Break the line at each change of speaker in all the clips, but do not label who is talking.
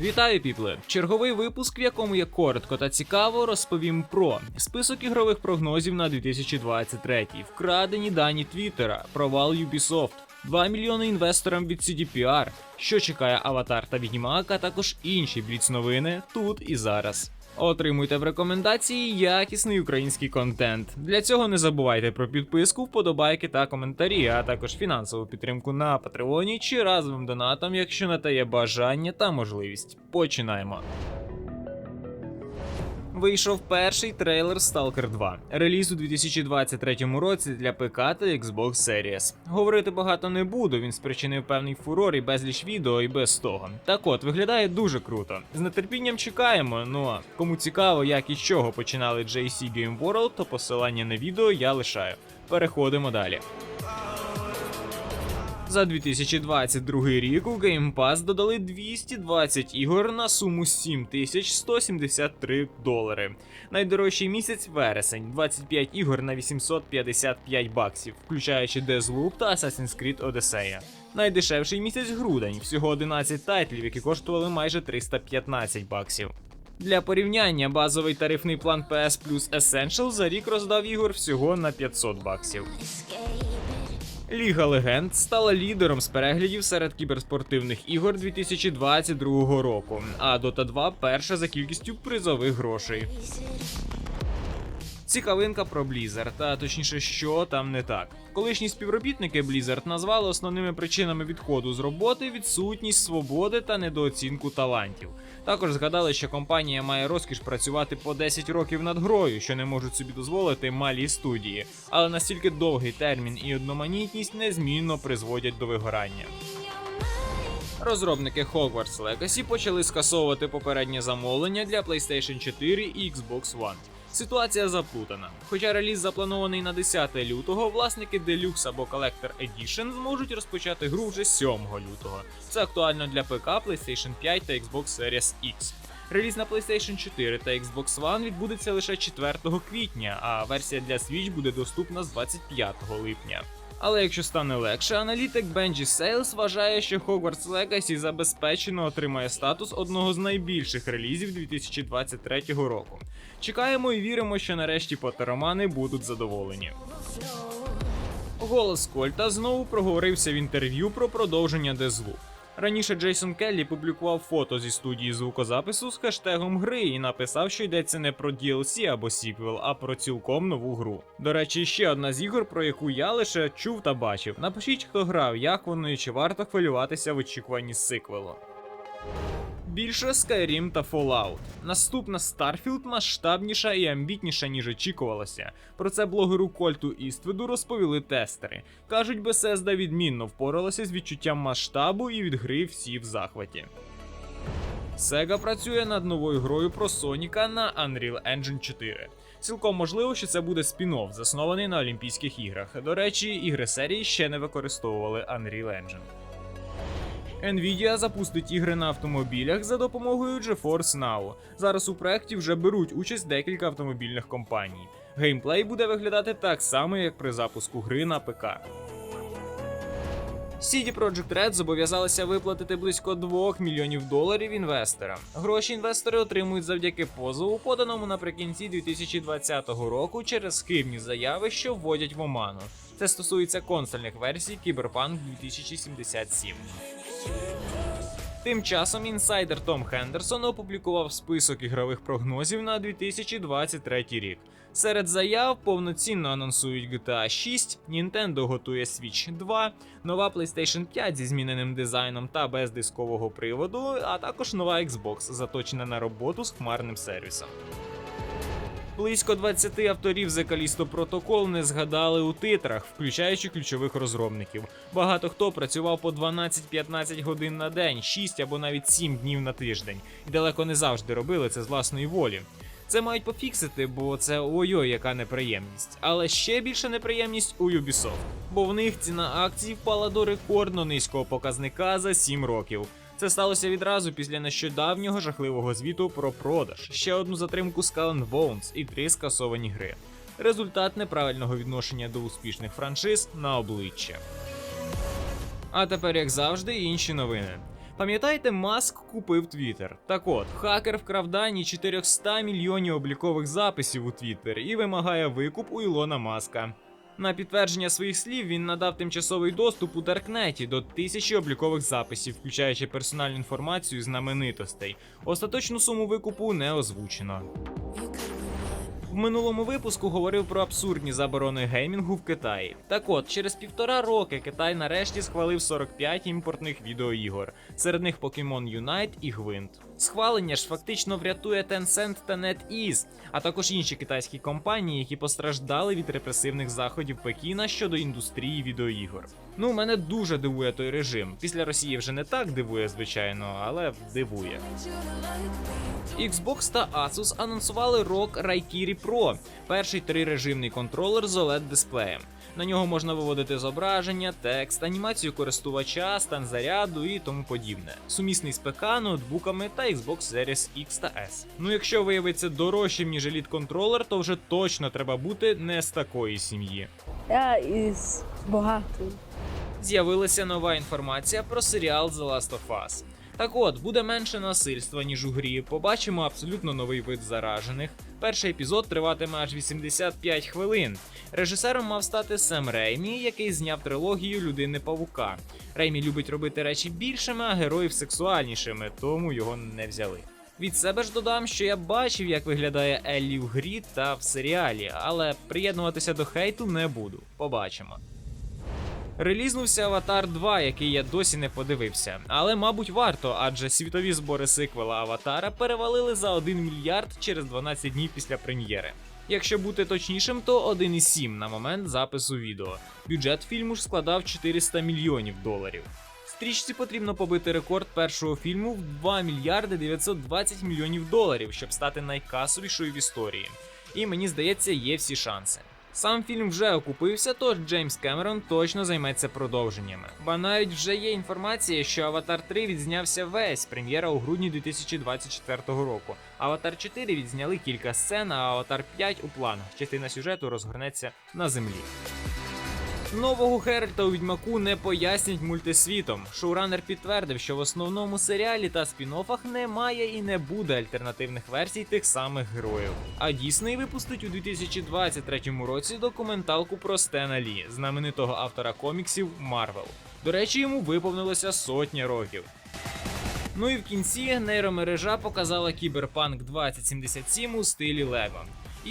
Вітаю, піпли! Черговий випуск, в якому я коротко та цікаво розповім про список ігрових прогнозів на 2023, вкрадені дані Твіттера, провал Ubisoft, 2 мільйони інвесторам від CDPR, що чекає Аватар та Відьмак, а також інші бліц-новини тут і зараз. Отримуйте в рекомендації якісний український контент. Для цього не забувайте про підписку, вподобайки та коментарі, а також фінансову підтримку на Патреоні чи разовим донатом, якщо на те є бажання та можливість. Починаємо. Вийшов перший трейлер Stalker 2, реліз у 2023 році для ПК та Xbox Series. Говорити багато не буду, він спричинив певний фурор і безліч відео і без того. Так от, виглядає дуже круто. З нетерпінням чекаємо. Ну а кому цікаво, як і з чого починали JC Game World, то посилання на відео я лишаю. Переходимо далі. За 2022 рік у Game Pass додали 220 ігор на суму 7173 долари. Найдорожчий місяць вересень 25 ігор на 855 баксів, включаючи Deathloop та Assassin's Creed Odyssey. Найдешевший місяць грудень, всього 11 тайтлів, які коштували майже 315 баксів. Для порівняння базовий тарифний план PS Plus Essential за рік роздав ігор всього на 500 баксів. Ліга Легенд стала лідером з переглядів серед кіберспортивних ігор 2022 року, а Dota 2 перша за кількістю призових грошей. Цікавинка про Blizzard, а точніше, що там не так. Колишні співробітники Blizzard назвали основними причинами відходу з роботи відсутність свободи та недооцінку талантів. Також згадали, що компанія має розкіш працювати по 10 років над грою, що не можуть собі дозволити малі студії, але настільки довгий термін і одноманітність незмінно призводять до вигорання. Розробники Hogwarts Legacy почали скасовувати попереднє замовлення для PlayStation 4 і Xbox One. Ситуація заплутана. Хоча реліз запланований на 10 лютого, власники Deluxe або Collector Edition зможуть розпочати гру вже 7 лютого. Це актуально для ПК, PlayStation 5 та Xbox Series X. Реліз на PlayStation 4 та Xbox One відбудеться лише 4 квітня, а версія для Switch буде доступна з 25 липня. Але якщо стане легше, аналітик Бенджі Сейлс вважає, що Hogwarts Legacy забезпечено отримає статус одного з найбільших релізів 2023 року. Чекаємо і віримо, що нарешті потеромани будуть задоволені. Голос Кольта знову проговорився в інтерв'ю про продовження Deathloop. Раніше Джейсон Келлі публікував фото зі студії звукозапису з хештегом гри і написав, що йдеться не про DLC або сіквел, а про цілком нову гру. До речі, ще одна з ігор, про яку я лише чув та бачив. Напишіть, хто грав, як воно і чи варто хвилюватися в очікуванні сиквелу. Більше Skyrim та Fallout. Наступна Starfield масштабніша і амбітніша, ніж очікувалося. Про це блогеру Кольту Істведу розповіли тестери. Кажуть, Bethesda відмінно впоралася з відчуттям масштабу і від гри всі в захваті. Sega працює над новою грою про Соніка на Unreal Engine 4. Цілком можливо, що це буде спін-офф, заснований на Олімпійських іграх. До речі, ігри серії ще не використовували Unreal Engine. Nvidia запустить ігри на автомобілях за допомогою GeForce Now. Зараз у проєкті вже беруть участь декілька автомобільних компаній. Геймплей буде виглядати так само, як при запуску гри на ПК. CD Projekt Red зобов'язалися виплатити близько 2 мільйонів доларів інвесторам. Гроші інвестори отримують завдяки позову, поданому наприкінці 2020 року через хибні заяви, що вводять в оману. Це стосується консольних версій Cyberpunk 2077. Тим часом інсайдер Том Хендерсон опублікував список ігрових прогнозів на 2023 рік. Серед заяв повноцінно анонсують GTA 6, Nintendo готує Switch 2, нова PlayStation 5 зі зміненим дизайном та без дискового приводу, а також нова Xbox, заточена на роботу з хмарним сервісом. Близько 20 авторів The Callisto Protocol не згадали у титрах, включаючи ключових розробників. Багато хто працював по 12-15 годин на день, 6 або навіть 7 днів на тиждень, і далеко не завжди робили це з власної волі. Це мають пофіксити, бо це ой-ой, яка неприємність. Але ще більша неприємність у Ubisoft, бо в них ціна акцій впала до рекордно низького показника за 7 років. Це сталося відразу після нещодавнього жахливого звіту про продаж, ще одну затримку Skull Bones і три скасовані гри. Результат неправильного відношення до успішних франшиз на обличчя. А тепер, як завжди, інші новини. Пам'ятаєте, Маск купив Твіттер? Так от, хакер вкрав дані 400 мільйонів облікових записів у Твіттер і вимагає викуп у Ілона Маска. На підтвердження своїх слів він надав тимчасовий доступ у Даркнеті до тисячі облікових записів, включаючи персональну інформацію знаменитостей. Остаточну суму викупу не озвучено. Минулому випуску говорив про абсурдні заборони геймінгу в Китаї. Так от, через півтора роки Китай нарешті схвалив 45 імпортних відеоігор, серед них Pokemon Unite і Гвинт. Схвалення ж фактично врятує Tencent та NetEase, а також інші китайські компанії, які постраждали від репресивних заходів Пекіна щодо індустрії відеоігор. Ну, мене дуже дивує той режим. Після Росії вже не так дивує, звичайно, але дивує. Xbox та Asus анонсували ROG Raikiri Pro, перший трирежимний контролер з oled дисплеєм. На нього можна виводити зображення, текст, анімацію користувача, стан заряду і тому подібне. Сумісний з ПК, ноутбуками та Xbox Series X та S. Ну якщо виявиться дорожчим, ніж Elite контролер, то вже точно треба бути не з такої сім'ї.
Я із багатої.
З'явилася нова інформація про серіал The Last of Us. Так от, буде менше насильства, ніж у грі. Побачимо абсолютно новий вид заражених. Перший епізод триватиме аж 85 хвилин. Режисером мав стати Сем Реймі, який зняв трилогію Людини Павука. Реймі любить робити речі більшими, а героїв сексуальнішими, тому його не взяли. Від себе ж додам, що я бачив, як виглядає Еллі в грі та в серіалі, але приєднуватися до хейту не буду. Побачимо. Релізнувся Аватар 2, який я досі не подивився. Але, мабуть, варто, адже світові збори сиквела Аватара перевалили за 1 мільярд через 12 днів після прем'єри. Якщо бути точнішим, то 1,7 на момент запису відео. Бюджет фільму ж складав 400 мільйонів доларів. Стрічці потрібно побити рекорд першого фільму в 2 мільярди 920 мільйонів доларів, щоб стати найкасовішою в історії. І мені здається, є всі шанси. Сам фільм вже окупився, тож Джеймс Кемерон точно займеться продовженнями. Ба навіть вже є інформація, що Аватар 3 відзнявся весь прем'єра у грудні 2024 року. Аватар 4 відзняли кілька сцен, а Аватар 5 у планах. Частина сюжету розгорнеться на землі. Нового Геральта у відьмаку не пояснять мультисвітом. Шоуранер підтвердив, що в основному серіалі та спін-оффах немає і не буде альтернативних версій тих самих героїв. А Дісней випустить у 2023 році документалку про Стена Лі, знаменитого автора коміксів Марвел. До речі, йому виповнилося сотня років. Ну і в кінці нейромережа показала Кіберпанк 2077 у стилі Лего.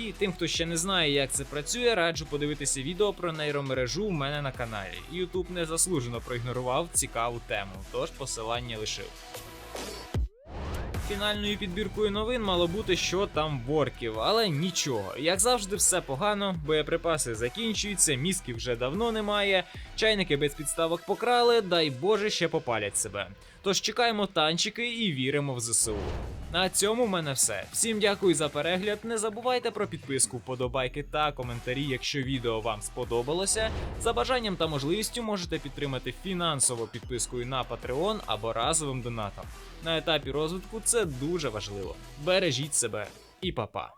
І тим, хто ще не знає, як це працює, раджу подивитися відео про нейромережу у мене на каналі. YouTube незаслужено проігнорував цікаву тему, тож посилання лишив. Фінальною підбіркою новин мало бути, що там ворків, але нічого. Як завжди, все погано, боєприпаси закінчуються, мізків вже давно немає, чайники без підставок покрали, дай Боже, ще попалять себе. Тож чекаємо танчики і віримо в ЗСУ. На цьому в мене все. Всім дякую за перегляд. Не забувайте про підписку, вподобайки та коментарі, якщо відео вам сподобалося. За бажанням та можливістю можете підтримати фінансово підпискою на Patreon або разовим донатом. На етапі розвитку це дуже важливо. Бережіть себе і па-па.